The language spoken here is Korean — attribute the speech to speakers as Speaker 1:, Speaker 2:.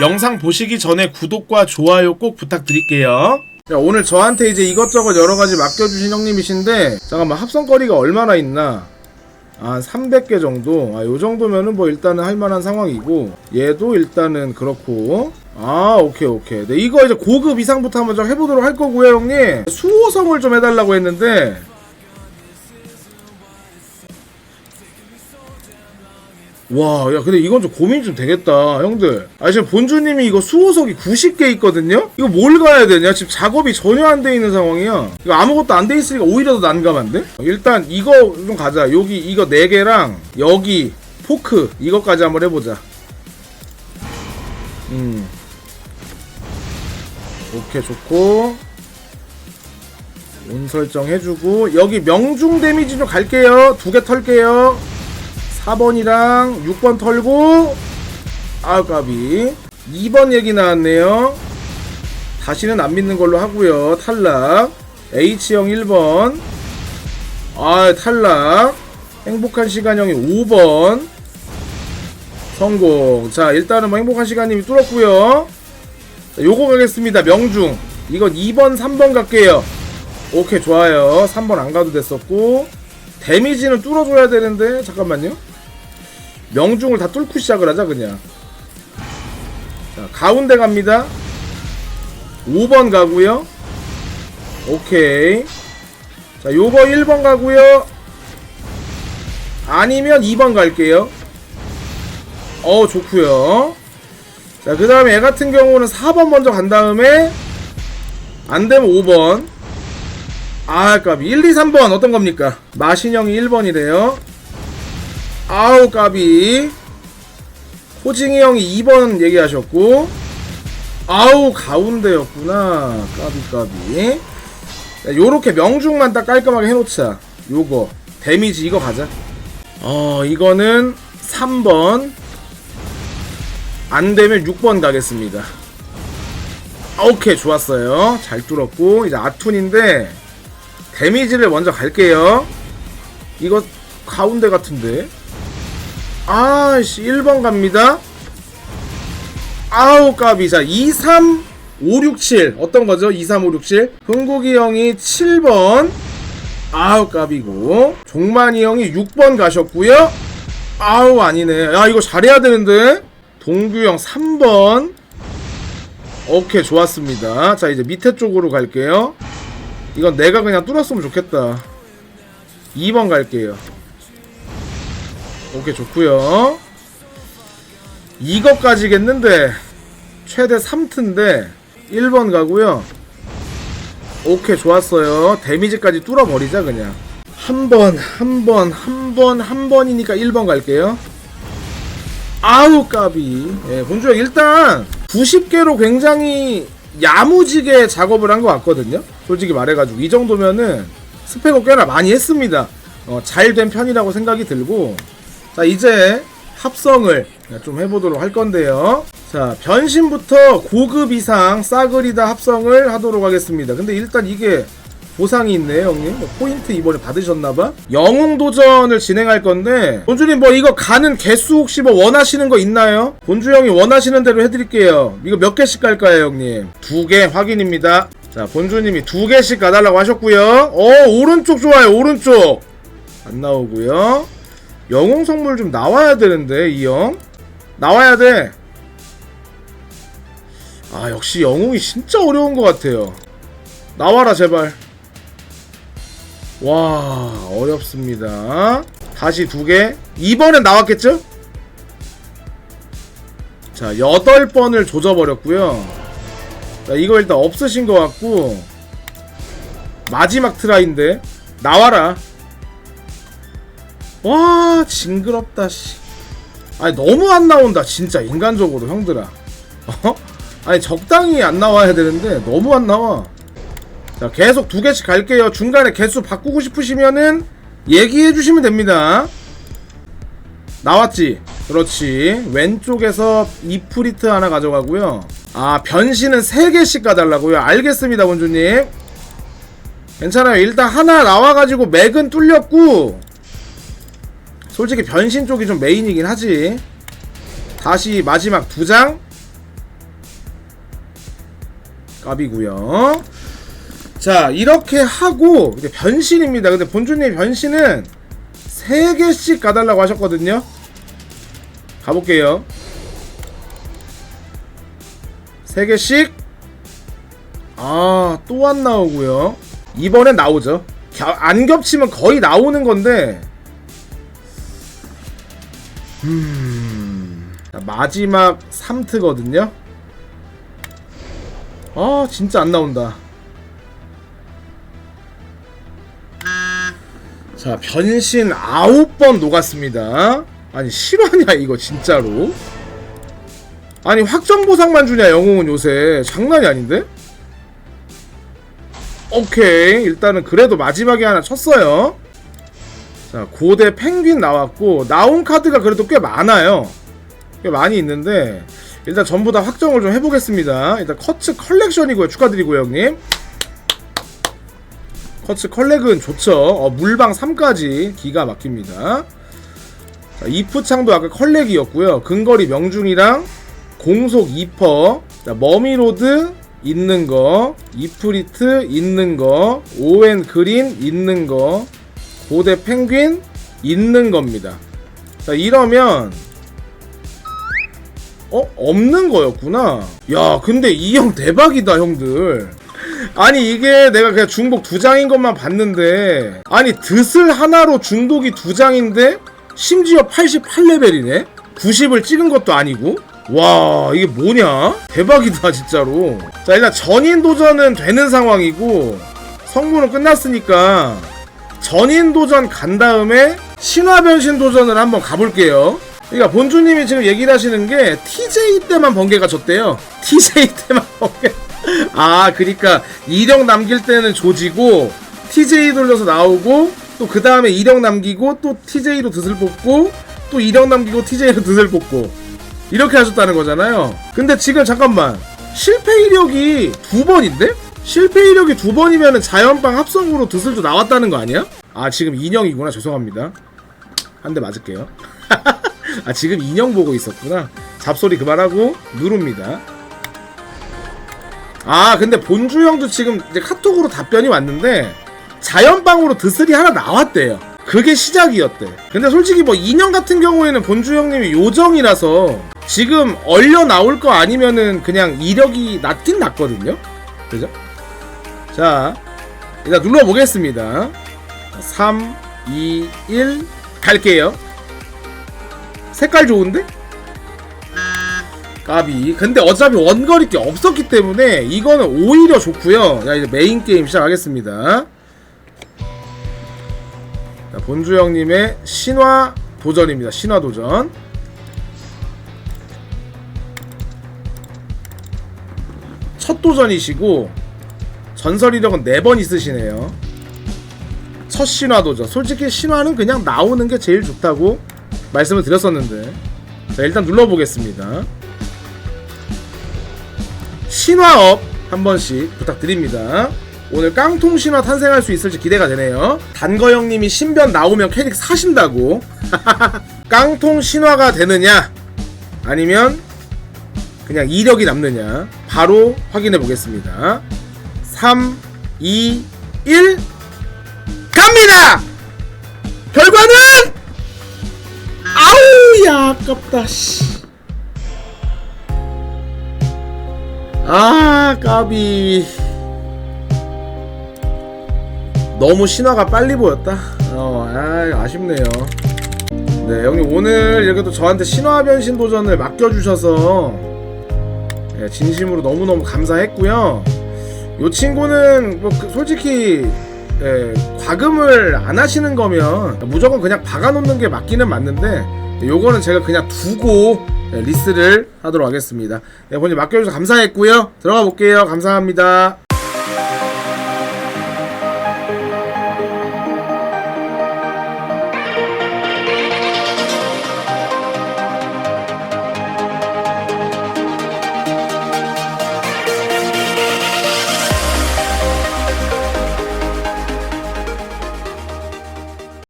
Speaker 1: 영상 보시기 전에 구독과 좋아요 꼭 부탁드릴게요. 야, 오늘 저한테 이제 이것저것 여러 가지 맡겨주신 형님이신데, 잠깐만, 합성거리가 얼마나 있나? 아, 300개 정도? 아, 요 정도면은 뭐 일단은 할 만한 상황이고, 얘도 일단은 그렇고, 아, 오케이, 오케이. 네, 이거 이제 고급 이상부터 한번 좀 해보도록 할 거고요, 형님. 수호성을 좀 해달라고 했는데, 와, 야, 근데 이건 좀 고민 좀 되겠다, 형들. 아, 지금 본주님이 이거 수호석이 90개 있거든요? 이거 뭘 가야 되냐? 지금 작업이 전혀 안 돼 있는 상황이야. 이거 아무것도 안 돼 있으니까 오히려 더 난감한데? 일단 이거 좀 가자. 여기 이거 4개랑 여기 포크 이거까지 한번 해보자. 음. 오케이, 좋고. 온 설정 해주고. 여기 명중 데미지 좀 갈게요. 두 개 털게요. 4번이랑 6번 털고 아 까비 2번 얘기 나왔네요. 다시는 안 믿는 걸로 하고요. 탈락. H형 1번. 아 탈락. 행복한 시간형이 5번. 성공. 자 일단은 뭐 행복한 시간님이 뚫었고요. 자, 요거 가겠습니다. 명중. 이건 2번 3번 갈게요. 오케이 좋아요. 3번 안 가도 됐었고. 데미지는 뚫어줘야 되는데 잠깐만요 명중을 다 뚫고 시작을 하자 그냥. 자 가운데 갑니다. 5번 가고요. 오케이. 자 요거 1번 가고요. 아니면 2번 갈게요. 어 좋구요. 자그 다음에 얘 같은 경우는 4번 먼저 간 다음에 안되면 5번. 아 까비 1, 2, 3번 어떤 겁니까? 마신형이 1번이래요 아우 까비. 호징이 형이 2번 얘기하셨고. 아우 가운데였구나. 까비 까비. 자, 요렇게 명중만 딱 깔끔하게 해놓자. 요거. 데미지 이거 가자. 어 이거는 3번. 안되면 6번 가겠습니다. 오케이 좋았어요. 잘 뚫었고. 이제 아툰인데 데미지를 먼저 갈게요. 이거 가운데 같은데 아씨 1번 갑니다. 아우 까비 자 2, 3, 5, 6, 7 어떤 거죠? 2, 3, 5, 6, 7 흥국이 형이 7번. 아우 까비고. 종만이 형이 6번 가셨고요. 아우 아니네. 야 이거 잘해야 되는데. 동규 형 3번. 오케이 좋았습니다. 자 이제 밑에 쪽으로 갈게요. 이건 내가 그냥 뚫었으면 좋겠다. 2번 갈게요 오케이 좋구요. 이거까지겠는데 최대 3트인데 1번 가고요. 오케이 좋았어요. 데미지까지 뚫어버리자 그냥. 한 번 한 번 한 번 한 번이니까 1번 갈게요. 아우 까비. 예, 본주형 일단 90개로 굉장히 야무지게 작업을 한 것 같거든요. 솔직히 말해가지고. 이 정도면은 스펙업 꽤나 많이 했습니다. 어, 잘 된 편이라고 생각이 들고 자 이제 합성을 좀 해보도록 할 건데요. 자 변신부터 고급 이상 싸그리다 합성을 하도록 하겠습니다. 근데 일단 이게 보상이 있네요 형님. 뭐 포인트 이번에 받으셨나봐? 영웅 도전을 진행할 건데 본주님 뭐 이거 가는 개수 혹시 뭐 원하시는 거 있나요? 본주 형이 원하시는 대로 해드릴게요. 이거 몇 개씩 갈까요 형님? 두 개 확인입니다. 자 본주님이 두 개씩 가달라고 하셨고요. 어 오른쪽 좋아요 오른쪽. 안 나오고요 영웅 선물 좀 나와야 되는데 이 형 나와야 돼. 아 역시 영웅이 진짜 어려운 것 같아요. 나와라 제발. 와 어렵습니다. 다시 두 개. 이번엔 나왔겠죠? 자 여덟 번을 조져버렸고요. 자 이거 일단 없으신 것 같고 마지막 트라이인데 나와라. 와 징그럽다 씨. 아니 너무 안 나온다 진짜 인간적으로 형들아. 어? 아니 적당히 안 나와야 되는데 너무 안 나와. 자 계속 두 개씩 갈게요. 중간에 개수 바꾸고 싶으시면은 얘기해 주시면 됩니다. 나왔지? 그렇지. 왼쪽에서 이프리트 하나 가져가고요. 아 변신은 3개씩 가달라고요? 알겠습니다 본주님. 괜찮아요. 일단 하나 나와가지고 맥은 뚫렸고 솔직히 변신 쪽이 좀 메인이긴 하지. 다시 마지막 두장. 깝이구요. 자 이렇게 하고 이제 변신입니다. 근데 본주님 변신은 3개씩 가달라고 하셨거든요. 가볼게요. 3개씩. 아 또 안 나오고요. 이번엔 나오죠. 겨- 안 겹치면 거의 나오는 건데 음. 자, 마지막 3트거든요. 아 진짜 안 나온다. 자 변신 9번 녹았습니다. 아니 실화냐 이거 진짜로? 아니 확정 보상만 주냐 영웅은 요새. 장난이 아닌데? 오케이 일단은 그래도 마지막에 하나 쳤어요 자 고대 펭귄 나왔고 나온 카드가 그래도 꽤 많아요. 꽤 많이 있는데 일단 전부 다 확정을 좀 해보겠습니다. 일단 커츠 컬렉션이고요. 축하드리고요 형님. 커츠 컬렉은 좋죠. 어, 물방 3까지 기가 막힙니다. 자, 이프창도 아까 컬렉이었고요. 근거리 명중이랑 공속 2퍼. 자, 머미로드 있는 거 이프리트 있는 거 오웬 그린 있는 거 고대 펭귄 있는 겁니다. 자 이러면 어? 없는 거였구나. 야 근데 이 형 대박이다 형들. 아니 이게 내가 그냥 중복 두 장인 것만 봤는데 아니 드슬 하나로 중독이 두 장인데 심지어 88레벨이네? 90을 찍은 것도 아니고? 와 이게 뭐냐? 대박이다 진짜로. 자 일단 전인 도전은 되는 상황이고 성분은 끝났으니까 전인 도전 간 다음에 신화 변신 도전을 한번 가볼게요 그러니까 본주님이 지금 얘기를 하시는 게 TJ 때만 번개가 졌대요 TJ 때만 번개 아 그러니까 이력 남길 때는 조지고 TJ 돌려서 나오고 또 그 다음에 이력 남기고 또 TJ로 드슬 뽑고 또 이력 남기고 TJ로 드슬 뽑고 이렇게 하셨다는 거잖아요. 근데 지금 잠깐만 실패 이력이 두 번인데? 실패 이력이 두 번이면 자연빵 합성으로 드슬도 나왔다는 거 아니야? 아 지금 인형이구나 죄송합니다. 한 대 맞을게요. 아 지금 인형 보고 있었구나. 잡소리 그만하고 누릅니다. 아 근데 본주 형도 지금 이제 카톡으로 답변이 왔는데 자연빵으로 드슬이 하나 나왔대요. 그게 시작이었대. 근데 솔직히 뭐 인형 같은 경우에는 본주 형님이 요정이라서 지금 얼려 나올 거 아니면은 그냥 이력이 낮긴 낮거든요. 그죠? 자, 일단 눌러보겠습니다. 3, 2, 1, 갈게요. 색깔 좋은데? 까비. 근데 어차피 원거리 게 없었기 때문에 이거는 오히려 좋고요. 자, 이제 메인 게임 시작하겠습니다. 자, 본주 형님의 신화 도전입니다. 신화 도전. 첫 도전이시고 전설 이력은 4번 있으시네요. 첫 신화 도전. 솔직히 신화는 그냥 나오는 게 제일 좋다고 말씀을 드렸었는데. 자, 일단 눌러보겠습니다. 신화업 한 번씩 부탁드립니다. 오늘 깡통 신화 탄생할 수 있을지 기대가 되네요. 단거 형님이 신변 나오면 캐릭 사신다고. 깡통 신화가 되느냐? 아니면 그냥 이력이 남느냐? 바로 확인해 보겠습니다. 3, 2, 1 갑니다! 결과는? 아우 야 아깝다 씨. 아 까비. 너무 신화가 빨리 보였다. 어 아, 아쉽네요. 네 형님 오늘 이렇게 또 저한테 신화 변신 도전을 맡겨주셔서 예, 진심으로 너무너무 감사했고요 요 친구는 뭐 그- 솔직히 예, 과금을 안 하시는 거면 무조건 그냥 박아놓는 게 맞기는 맞는데 요거는 제가 그냥 두고 예, 리스를 하도록 하겠습니다. 네, 본인 맡겨주셔서 감사했고요. 들어가 볼게요. 감사합니다.